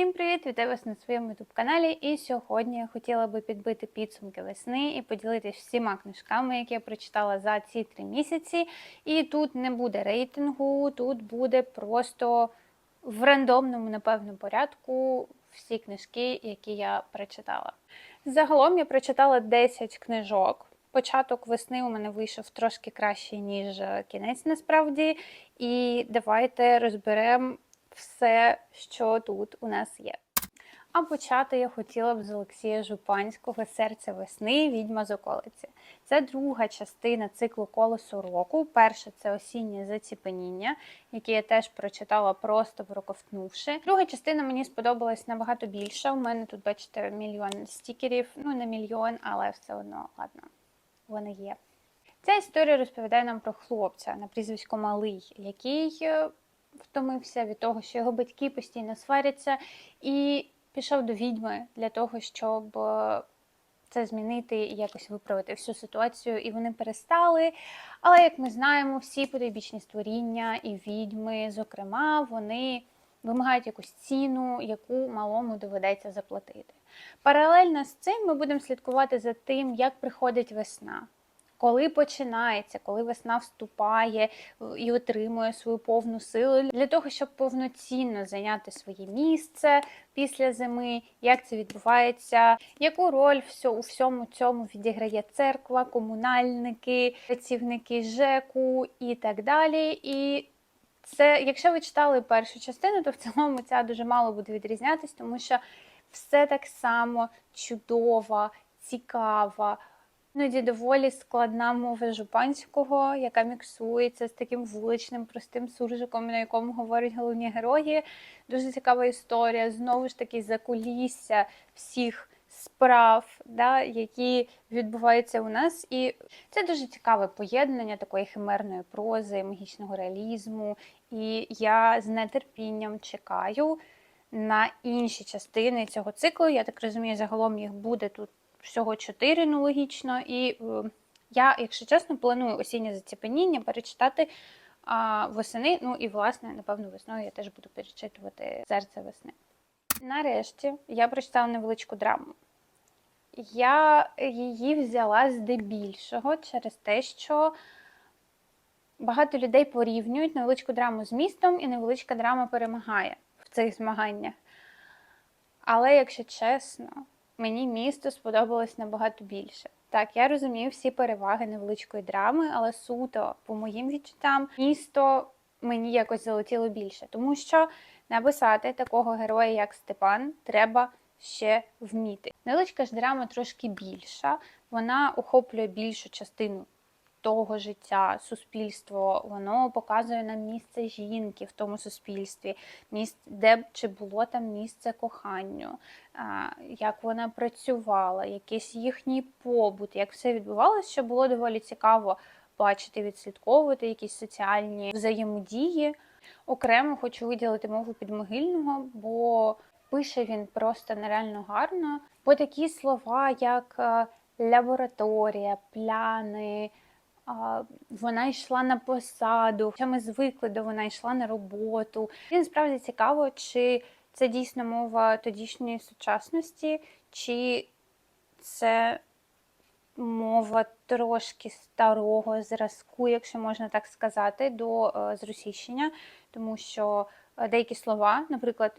Всім привіт! Вітаю вас на своєму youtube каналі. І сьогодні я хотіла би підбити підсумки весни і поділитися всіма книжками, які я прочитала за ці три місяці. І тут не буде рейтингу, тут буде просто в рандомному, напевно, порядку всі книжки, які я прочитала. Загалом я прочитала 10 книжок. Початок весни у мене вийшов трошки краще, ніж кінець насправді. І давайте розберемо все, що тут у нас є. А почати я хотіла б з Олексія Жупанського Серце весни, Відьма з околиці. Це друга частина циклу Колесо року. Перша це осіннє заціпеніння, яке я теж прочитала просто проковтнувши. Друга частина мені сподобалась набагато більше. У мене тут, бачите, мільйон стікерів. Ну, не мільйон, але все одно, ладно, вони є. Ця історія розповідає нам про хлопця на прізвисько Малий, який е, втомився від того, що його батьки постійно сваряться, і пішов до відьми для того, щоб е, це змінити і якось виправити всю ситуацію. І вони перестали. Але, як ми знаємо, всі потойбічні створіння і відьми, зокрема, вони вимагають якусь ціну, яку малому доведеться заплатити. Паралельно з цим ми будемо слідкувати за тим, як приходить весна. Коли починається, коли весна вступає і отримує свою повну силу для того, щоб повноцінно зайняти своє місце після зими, як це відбувається, яку роль у всьому цьому відіграє церква, комунальники, працівники ЖЕКу і так далі. І це, якщо ви читали першу частину, то в цілому ця дуже мало буде відрізнятись, тому що все так само чудова, цікава. Іноді доволі складна мова жупанського, яка міксується з таким вуличним простим суржиком, на якому говорять головні герої. Дуже цікава історія. Знову ж таки, закулісся всіх справ, да, які відбуваються у нас. І це дуже цікаве поєднання такої химерної прози, магічного реалізму. І я з нетерпінням чекаю на інші частини цього циклу. Я так розумію, загалом їх буде тут всього чотири, ну логічно. І е, я, якщо чесно, планую осіннє заціпеніння перечитати а, восени. Ну і, власне, напевно, весною я теж буду перечитувати серце весни. Нарешті я прочитала невеличку драму. Я її взяла здебільшого через те, що багато людей порівнюють невеличку драму з містом, і невеличка драма перемагає в цих змаганнях. Але, якщо чесно, мені місто сподобалось набагато більше. Так, я розумію всі переваги невеличкої драми, але суто, по моїм відчуттям, місто мені якось залетіло більше, тому що написати такого героя, як Степан, треба ще вміти. Невеличка ж драма трошки більша, вона охоплює більшу частину того життя, суспільство, воно показує нам місце жінки в тому суспільстві, місце, де чи було там місце коханню, як вона працювала, якийсь їхній побут, як все відбувалося, що було доволі цікаво бачити, відслідковувати якісь соціальні взаємодії. Окремо хочу виділити мову підмогильного, бо пише він просто нереально гарно. Бо такі слова, як е, лабораторія, пляни вона йшла на посаду, що ми звикли до вона йшла на роботу. І насправді цікаво, чи це дійсно мова тодішньої сучасності, чи це мова трошки старого зразку, якщо можна так сказати, до е, зросійщення, тому що е, деякі слова, наприклад,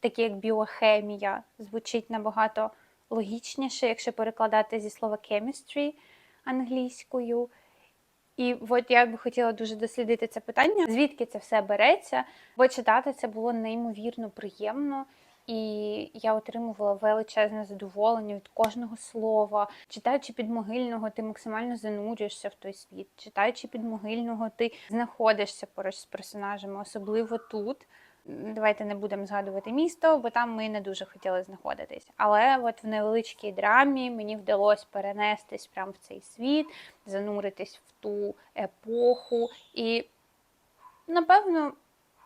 такі як біохемія, звучить набагато логічніше, якщо перекладати зі слова chemistry англійською. І от я би хотіла дуже дослідити це питання, звідки це все береться, бо читати це було неймовірно приємно. І я отримувала величезне задоволення від кожного слова. Читаючи підмогильного, ти максимально занурюєшся в той світ. Читаючи підмогильного, ти знаходишся поруч з персонажами, особливо тут. Давайте не будемо згадувати місто, бо там ми не дуже хотіли знаходитись. Але от в невеличкій драмі мені вдалося перенестись прямо в цей світ, зануритись в ту епоху і, напевно,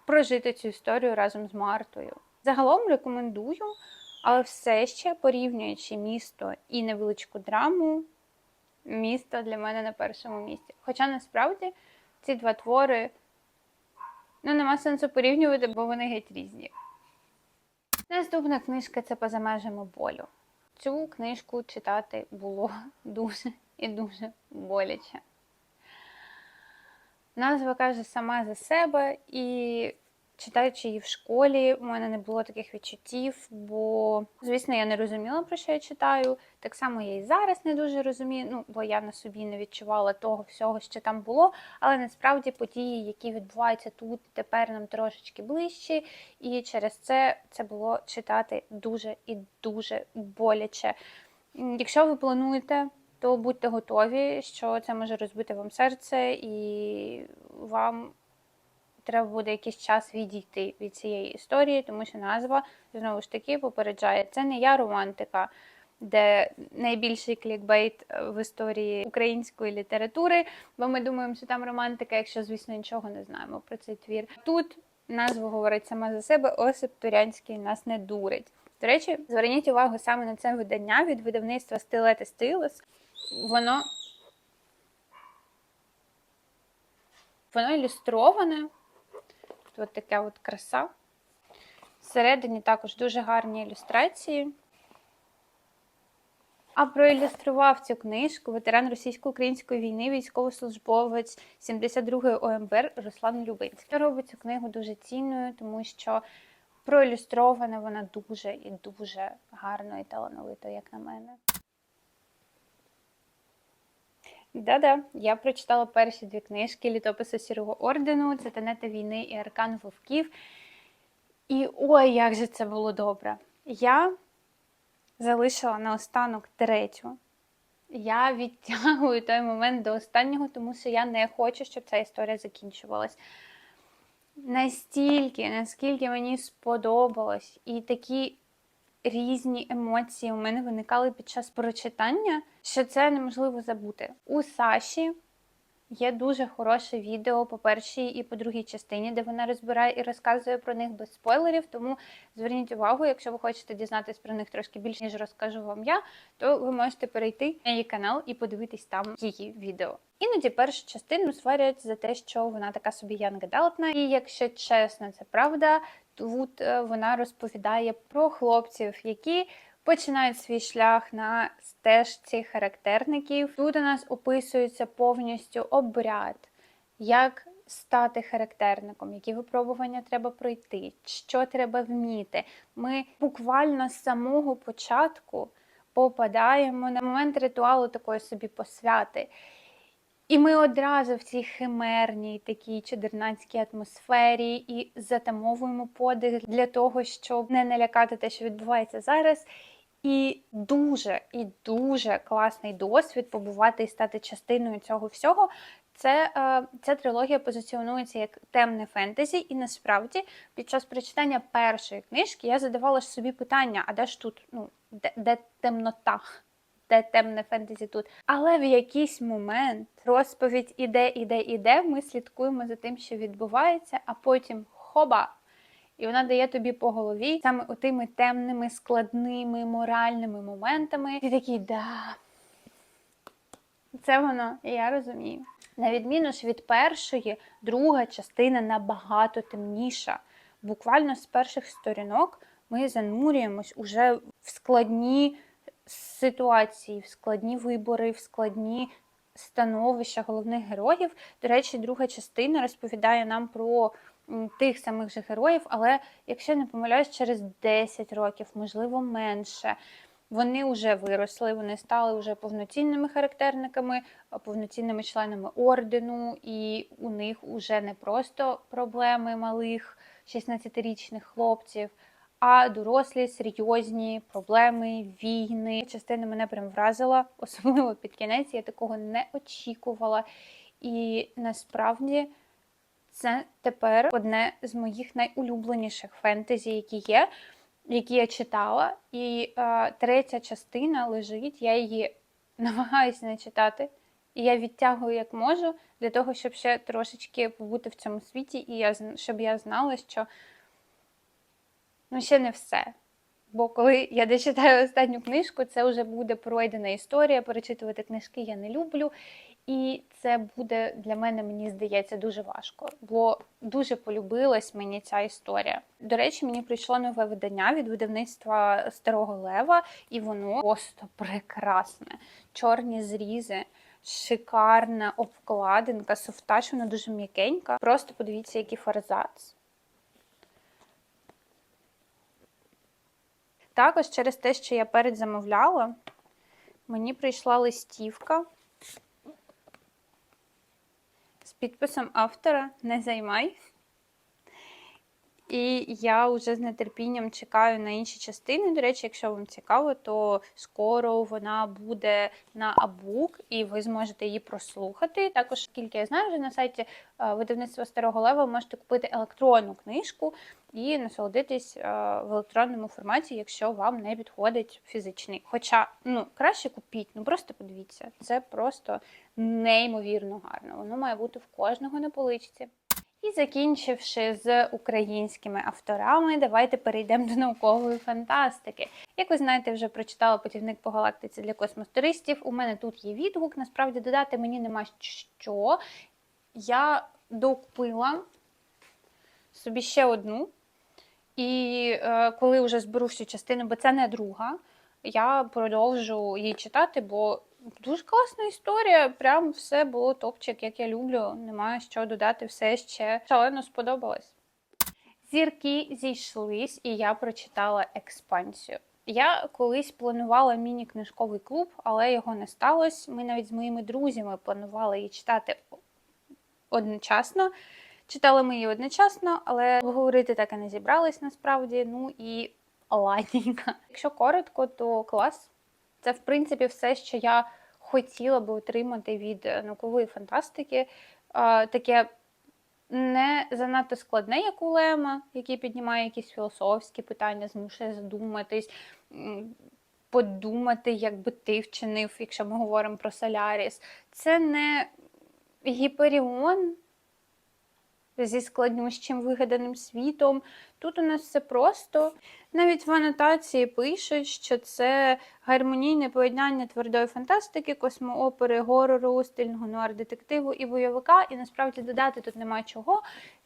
прожити цю історію разом з Мартою. Загалом рекомендую, але все ще порівнюючи місто і невеличку драму, місто для мене на першому місці. Хоча насправді ці два твори. Ну, нема сенсу порівнювати, бо вони геть різні. Наступна книжка це поза межами болю. Цю книжку читати було дуже і дуже боляче. Назва каже сама за себе, і читаючи її в школі, у мене не було таких відчуттів, бо, звісно, я не розуміла, про що я читаю. Так само я і зараз не дуже розумію, ну, бо я на собі не відчувала того всього, що там було. Але насправді події, які відбуваються тут, тепер нам трошечки ближчі, і через це це було читати дуже і дуже боляче. Якщо ви плануєте то будьте готові, що це може розбити вам серце, і вам треба буде якийсь час відійти від цієї історії, тому що назва знову ж таки попереджає. Це не я романтика, де найбільший клікбейт в історії української літератури, бо ми думаємо, що там романтика, якщо, звісно, нічого не знаємо про цей твір. Тут назва говорить сама за себе, Осип Турянський нас не дурить. До речі, зверніть увагу саме на це видання від видавництва Стилет і Стилус. Воно воно ілюстроване. От така от краса. Всередині також дуже гарні ілюстрації. А проілюстрував цю книжку ветеран російсько-української війни, військовослужбовець 72-ї ОМБР Руслан Любинський. Робить цю книгу дуже цінною, тому що проілюстрована вона дуже і дуже гарно і талановито, як на мене. Да-да, я прочитала перші дві книжки літописи Сірого ордену, це Тенета війни і Аркан Вовків. І ой, як же це було добре! Я залишила наостанок третю. Я відтягую той момент до останнього, тому що я не хочу, щоб ця історія закінчувалась. Настільки, наскільки мені сподобалось, і такі різні емоції у мене виникали під час прочитання, що це неможливо забути. У Саші є дуже хороше відео по першій і по другій частині, де вона розбирає і розказує про них без спойлерів. Тому зверніть увагу, якщо ви хочете дізнатись про них трошки більше, ніж розкажу вам я, то ви можете перейти на її канал і подивитись там її відео. Іноді першу частину сварять за те, що вона така собі young і якщо чесно, це правда. Тут е, вона розповідає про хлопців, які починають свій шлях на стежці характерників. Тут у нас описується повністю обряд, як стати характерником, які випробування треба пройти, що треба вміти. Ми буквально з самого початку попадаємо на момент ритуалу такої собі посвяти. І ми одразу в цій химерній такій чудернацькій атмосфері і затамовуємо подих для того, щоб не налякати те, що відбувається зараз. І дуже і дуже класний досвід побувати і стати частиною цього всього. Це е, ця трилогія позиціонується як темне фентезі, і насправді під час прочитання першої книжки я задавала собі питання: а де ж тут ну, де, де темнота? Де темне фентезі тут. Але в якийсь момент розповідь іде, іде, іде. Ми слідкуємо за тим, що відбувається, а потім хоба! І вона дає тобі по голові саме отими темними, складними, моральними моментами. І такий, да. Це воно, я розумію. На відміну ж від першої, друга частина набагато темніша. Буквально з перших сторінок ми занурюємось уже в складні ситуації, в складні вибори, в складні становища головних героїв. До речі, друга частина розповідає нам про тих самих же героїв, але якщо не помиляюсь, через 10 років, можливо, менше. Вони вже виросли, вони стали вже повноцінними характерниками, повноцінними членами ордену, і у них вже не просто проблеми малих 16-річних хлопців, а дорослі серйозні проблеми, війни. Частина мене прям вразила, особливо під кінець. Я такого не очікувала. І насправді це тепер одне з моїх найулюбленіших фентезі, які є, які я читала. І е, третя частина лежить, я її намагаюся не читати. І я відтягую як можу для того, щоб ще трошечки побути в цьому світі, і я, щоб я знала, що ну ще не все. Бо коли я дочитаю останню книжку, це вже буде пройдена історія. Перечитувати книжки я не люблю. І це буде для мене, мені здається, дуже важко, бо дуже полюбилась мені ця історія. До речі, мені прийшло нове видання від видавництва Старого Лева, і воно просто прекрасне. Чорні зрізи, шикарна обкладинка, софтач, вона дуже м'якенька. Просто подивіться, який форзац. Також через те, що я передзамовляла, мені прийшла листівка з підписом автора Не займай. І я вже з нетерпінням чекаю на інші частини. До речі, якщо вам цікаво, то скоро вона буде на Абук, і ви зможете її прослухати. Також, скільки я знаю, вже на сайті е, видавництва Старого Лева можете купити електронну книжку і насолодитись е, в електронному форматі, якщо вам не підходить фізичний. Хоча ну краще купіть, ну просто подивіться, це просто неймовірно гарно. Воно має бути в кожного на поличці. І закінчивши з українськими авторами, давайте перейдемо до наукової фантастики. Як ви знаєте, вже прочитала путівник по галактиці для космостуристів. У мене тут є відгук. Насправді додати мені нема що. Я докупила собі ще одну. І е, коли вже зберу всю частину, бо це не друга, я продовжу її читати, бо дуже класна історія. Прям все було топчик, як я люблю. Немає що додати, все ще шалено сподобалось. Зірки зійшлись, і я прочитала експансію. Я колись планувала міні-книжковий клуб, але його не сталося. Ми навіть з моїми друзями планували її читати одночасно. Читали ми її одночасно, але говорити так і не зібрались насправді. Ну і ладненько. Якщо коротко, то клас. Це, в принципі, все, що я хотіла би отримати від е, наукової фантастики. Таке не занадто складне, як у Лема, який піднімає якісь філософські питання, змушує задуматись, подумати, як би ти вчинив, якщо ми говоримо про Соляріс. Це не Гіперіон зі складнющим вигаданим світом. Тут у нас все просто. Навіть в анотації пишуть, що це гармонійне поєднання твердої фантастики, космоопери, горору, стильного нуар-детективу і бойовика. І насправді додати тут нема чого.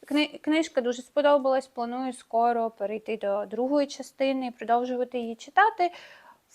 Кни- Книжка дуже сподобалась. Планую скоро перейти до другої частини і продовжувати її читати.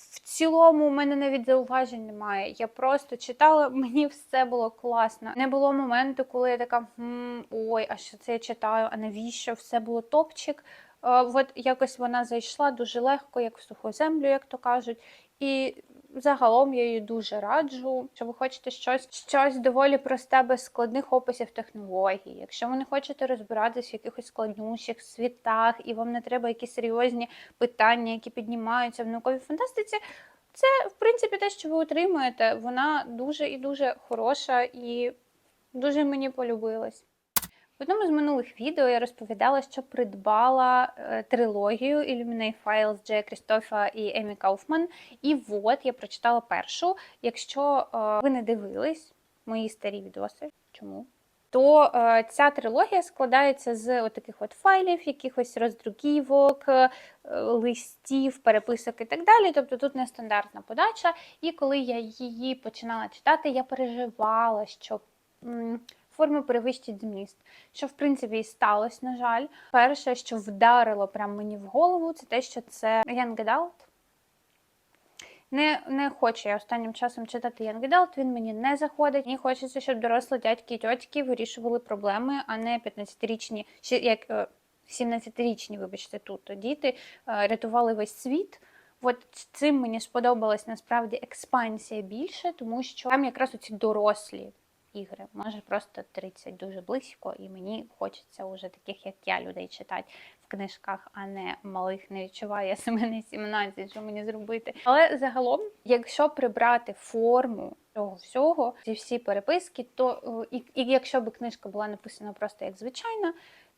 В цілому у мене навіть зауважень немає. Я просто читала, мені все було класно. Не було моменту, коли я така «М, ой, а що це я читаю? А навіщо? Все було топчик. Е, От якось вона зайшла дуже легко, як в суху землю, як то кажуть. І загалом я її дуже раджу. Якщо ви хочете щось, щось доволі просте, без складних описів технологій. Якщо ви не хочете розбиратись в якихось складнющих світах, і вам не треба якісь серйозні питання, які піднімаються в науковій фантастиці. Це, в принципі, те, що ви отримуєте. Вона дуже і дуже хороша і дуже мені полюбилась. В одному з минулих відео я розповідала, що придбала е, трилогію Illuminate Files Джея Крістофа і Емі Кауфман. І от я прочитала першу. Якщо е, ви не дивились мої старі відоси, чому? То е, ця трилогія складається з таких от файлів, якихось роздруківок, е, листів, переписок і так далі. Тобто тут нестандартна подача. І коли я її починала читати, я переживала, що м, форми перевищить зміст. Що в принципі і сталося, на жаль. Перше, що вдарило прямо мені в голову, це те, що це Young Adult. Не, не хочу я останнім часом читати Young Adult, він мені не заходить. Мені хочеться, щоб дорослі дядьки і тьотьки вирішували проблеми, а не 15-річні, як е, 17-річні, вибачте, тут діти е, рятували весь світ. От цим мені сподобалась насправді експансія більше, тому що там якраз оці дорослі ігри. Може просто 30 дуже близько, і мені хочеться уже таких, як я, людей читати в книжках, а не малих не відчуваю, я себе не 17, що мені зробити. Але загалом, якщо прибрати форму цього всього, ці всі переписки, то е, і, і якщо б книжка була написана просто як звичайна,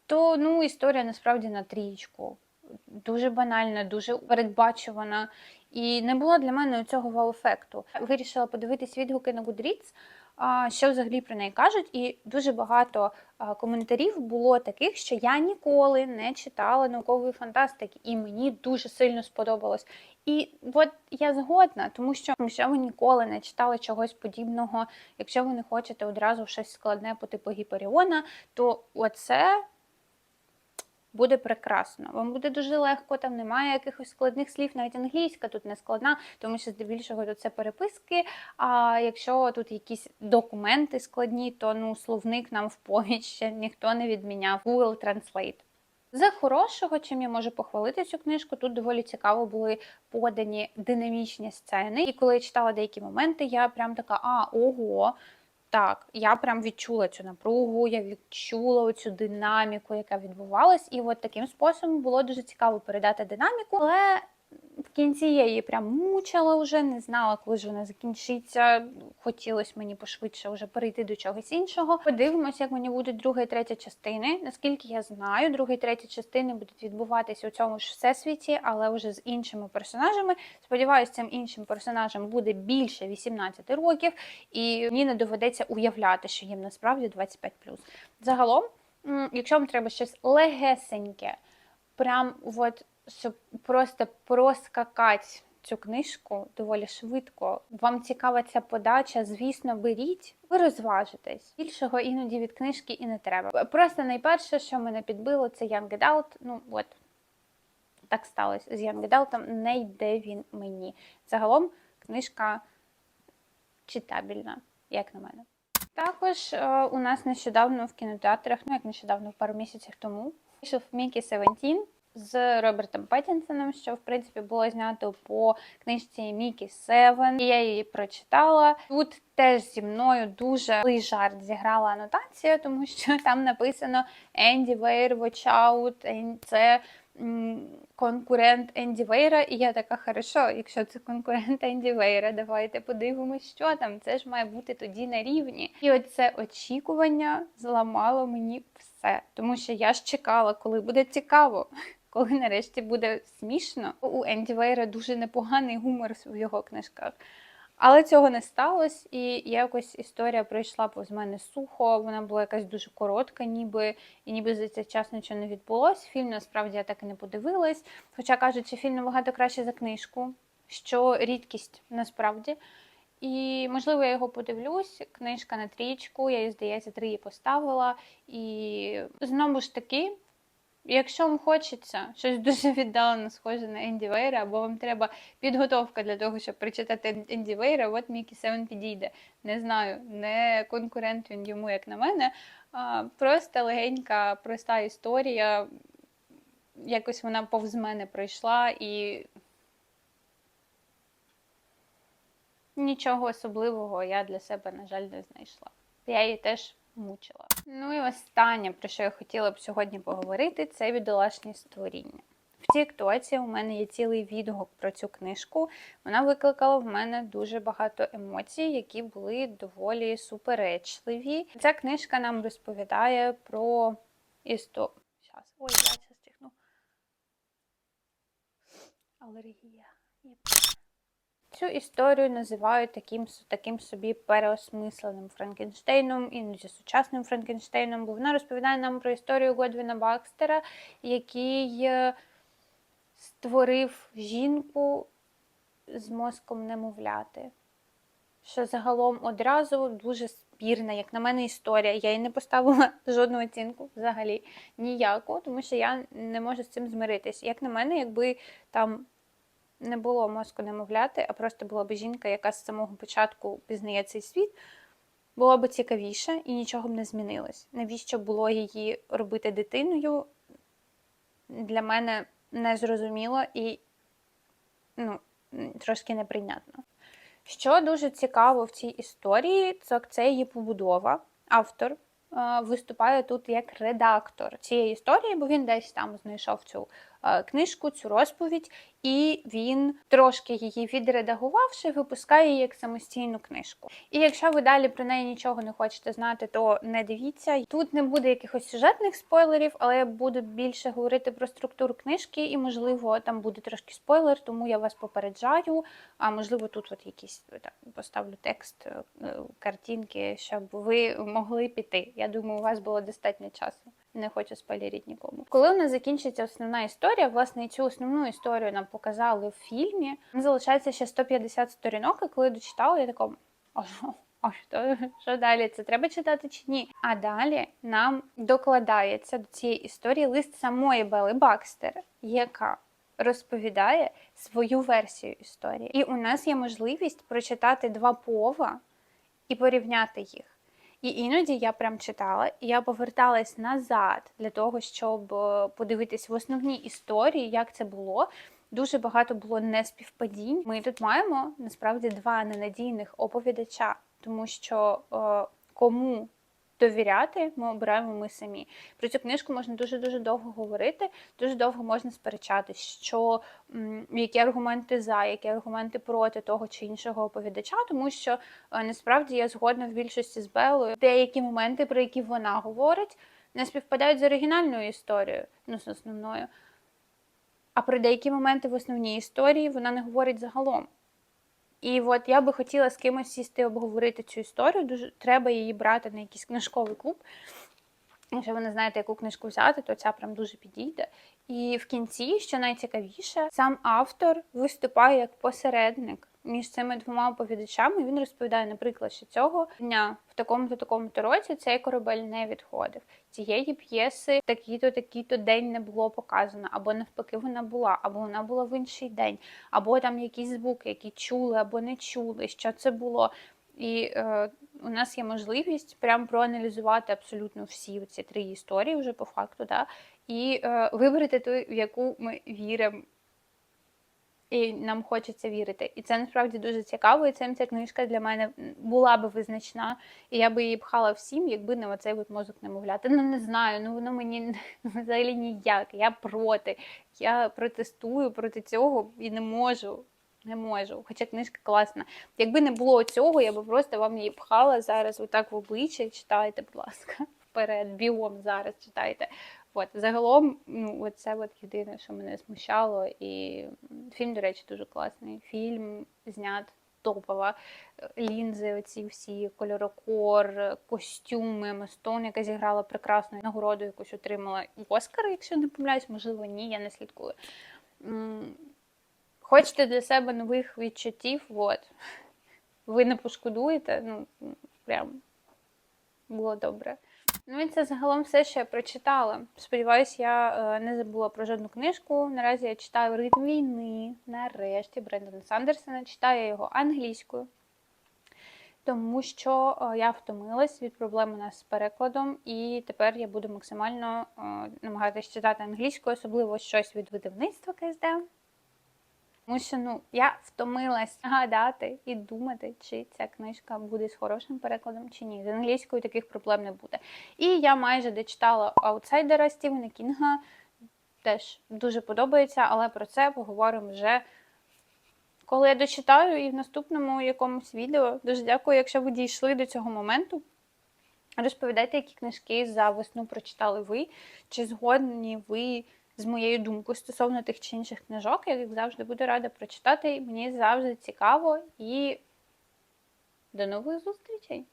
то ну історія насправді на трієчку. Дуже банальна, дуже передбачувана. І не було для мене цього вау-ефекту. Вирішила подивитись відгуки на Goodreads. Що взагалі про неї кажуть. І дуже багато коментарів було таких, що я ніколи не читала наукової фантастики, і мені дуже сильно сподобалось. І от я згодна, тому що якщо ви ніколи не читали чогось подібного, якщо ви не хочете одразу щось складне по типу Гіперіона, то оце буде прекрасно. Вам буде дуже легко, там немає якихось складних слів, навіть англійська тут не складна, тому що здебільшого тут це переписки. А якщо тут якісь документи складні, то ну словник нам в поміч ще ніхто не відміняв. Google Translate. За хорошого, чим я можу похвалити цю книжку, тут доволі цікаво були подані динамічні сцени. І коли я читала деякі моменти, я прям така, а ого. Так, я прям відчула цю напругу, я відчула цю динаміку, яка відбувалась, і от таким способом було дуже цікаво передати динаміку. Але в кінці я її прям мучила вже, не знала, коли ж вона закінчиться. Хотілося мені пошвидше вже перейти до чогось іншого. Подивимось, як мені будуть друга і третя частини. Наскільки я знаю, друга і третя частини будуть відбуватися у цьому ж всесвіті, але вже з іншими персонажами. Сподіваюсь, цим іншим персонажам буде більше 18 років, і мені не доведеться уявляти, що їм насправді 25 Загалом, якщо вам треба щось легесеньке, прям от щоб просто проскакати цю книжку доволі швидко. Вам цікава ця подача, звісно, беріть, ви розважитесь. Більшого іноді від книжки і не треба. Просто найперше, що мене підбило, це Young Adult. Ну от так сталося. З Young Adult не йде він мені. Загалом книжка читабельна, як на мене. Також е, у нас нещодавно в кінотеатрах, ну як нещодавно, пару місяців тому, вийшов Мікі Севентін з Робертом Петтінсоном, що в принципі було знято по книжці Мікі Севен. Я її прочитала. Тут теж зі мною дуже жарт зіграла анотація, тому що там написано Енді Вейр, Out, це конкурент Енді Вейра. І я така, хорошо, якщо це конкурент Енді Вейра, давайте подивимось, що там. Це ж має бути тоді на рівні. І оце очікування зламало мені все, тому що я ж чекала, коли буде цікаво коли нарешті буде смішно. У Енді Вейра дуже непоганий гумор в його книжках. Але цього не сталося, і якось історія пройшла повз мене сухо. Вона була якась дуже коротка, ніби і ніби за цей час нічого не відбулося. Фільм насправді я так і не подивилась. Хоча кажуть, що фільм набагато краще за книжку, що рідкість насправді. І, можливо, я його подивлюсь. Книжка на трічку, я їй, здається, три її поставила. І знову ж таки, Якщо вам хочеться щось дуже віддалено схоже на Енді Вейра, або вам треба підготовка для того, щоб прочитати Енді Вейра, от Мікі Севен підійде. Не знаю, не конкурент він йому, як на мене. А, Просто легенька, проста історія. Якось вона повз мене пройшла і нічого особливого я для себе, на жаль, не знайшла. Я її теж мучила. Ну і останнє, про що я хотіла б сьогодні поговорити, це бідолашні створіння. В Тіктоці у мене є цілий відгук про цю книжку. Вона викликала в мене дуже багато емоцій, які були доволі суперечливі. Ця книжка нам розповідає про історію. Щас. Ой, я зараз чихну. Алергія. Цю історію називають таким, таким собі переосмисленим Франкенштейном, іноді сучасним Франкенштейном, бо вона розповідає нам про історію Годвіна Бакстера, який е, створив жінку з мозком немовляти. Що загалом одразу дуже спірна, як на мене, історія. Я їй не поставила жодну оцінку взагалі ніяку, тому що я не можу з цим змиритись. Як на мене, якби там не було мозку немовляти, а просто була б жінка, яка з самого початку пізнає цей світ, було б цікавіше і нічого б не змінилось. Навіщо було її робити дитиною? Для мене не зрозуміло і ну, трошки неприйнятно. Що дуже цікаво в цій історії, це, це її побудова. Автор е, виступає тут як редактор цієї історії, бо він десь там знайшов цю книжку, цю розповідь, і він трошки її відредагувавши, випускає її як самостійну книжку. І якщо ви далі про неї нічого не хочете знати, то не дивіться. Тут не буде якихось сюжетних спойлерів, але я буду більше говорити про структуру книжки, і можливо там буде трошки спойлер, тому я вас попереджаю. А можливо, тут от якийсь так, поставлю текст, е, е, картинки, щоб ви могли піти. Я думаю, у вас було достатньо часу. Не хочу спойлерити нікому. Коли у нас закінчиться основна історія, власне, і цю основну історію нам показали в фільмі. Нам залишається ще 150 сторінок, і коли дочитала, я така, а що? А що, що далі? Це треба читати чи ні? А далі нам докладається до цієї історії лист самої Бели Бакстер, яка розповідає свою версію історії. І у нас є можливість прочитати два пова і порівняти їх. І іноді я прям читала, і я поверталась назад для того, щоб е, подивитись в основній історії, як це було. Дуже багато було неспівпадінь. Ми тут маємо насправді два ненадійних оповідача, тому що е, кому довіряти, ми обираємо ми самі. Про цю книжку можна дуже дуже довго говорити, дуже довго можна сперечатись, що які аргументи за, які аргументи проти того чи іншого оповідача, тому що е, насправді я згодна в більшості з Белою. Деякі моменти, про які вона говорить, не співпадають з оригінальною історією, ну з основною. А про деякі моменти в основній історії вона не говорить загалом. І от я би хотіла з кимось сісти обговорити цю історію. Дуже треба її брати на якийсь книжковий клуб. Якщо ви не знаєте, яку книжку взяти, то ця прям дуже підійде. І в кінці, що найцікавіше, сам автор виступає як посередник між цими двома оповідачами. Він розповідає, наприклад, що цього дня в такому-то такому-то році цей корабель не відходив. Цієї п'єси такий-то, такий-то день не було показано, або навпаки, вона була, або вона була в інший день, або там якісь звуки, які чули або не чули, що це було. І е, у нас є можливість прям проаналізувати абсолютно всі ці три історії вже по факту, да, і е, вибрати ту, в яку ми віримо. І нам хочеться вірити. І це насправді дуже цікаво. І цим ця книжка для мене була би визначна, і я би її пхала всім, якби не оцей от мозок немовляти. Ну не знаю, ну воно мені взагалі ніяк. Я проти. Я протестую проти цього і не можу. Не можу, хоча книжка класна. Якби не було цього, я би просто вам її пхала зараз отак в обличчя. Читайте, будь ласка, вперед, бігом зараз читайте. От, загалом, ну, це от єдине, що мене смущало. І фільм, до речі, дуже класний. Фільм знят топова. Лінзи, оці всі, кольорокор, костюми, Мастон, яка зіграла прекрасну нагороду, якусь отримала Оскар, якщо не помиляюсь, можливо, ні, я не слідкую. Хочете для себе нових відчуттів, от. Ви не пошкодуєте, ну, прям було добре. Ну і це загалом все, що я прочитала. Сподіваюсь, я е, не забула про жодну книжку. Наразі я читаю ритм війни. Нарешті Брендона Сандерсона. Читаю його англійською, тому що е, я втомилась від проблем у нас з перекладом, і тепер я буду максимально е, намагатися читати англійською, особливо щось від видавництва КСД. Тому що ну я втомилась гадати і думати, чи ця книжка буде з хорошим перекладом чи ні. З англійською таких проблем не буде. І я майже дочитала аутсайдера Стівена Кінга. Теж дуже подобається, але про це поговоримо вже коли я дочитаю і в наступному якомусь відео. Дуже дякую, якщо ви дійшли до цього моменту. Розповідайте, які книжки за весну прочитали ви, чи згодні ви з моєю думкою стосовно тих чи інших книжок, я як завжди буду рада прочитати. Мені завжди цікаво і до нових зустрічей!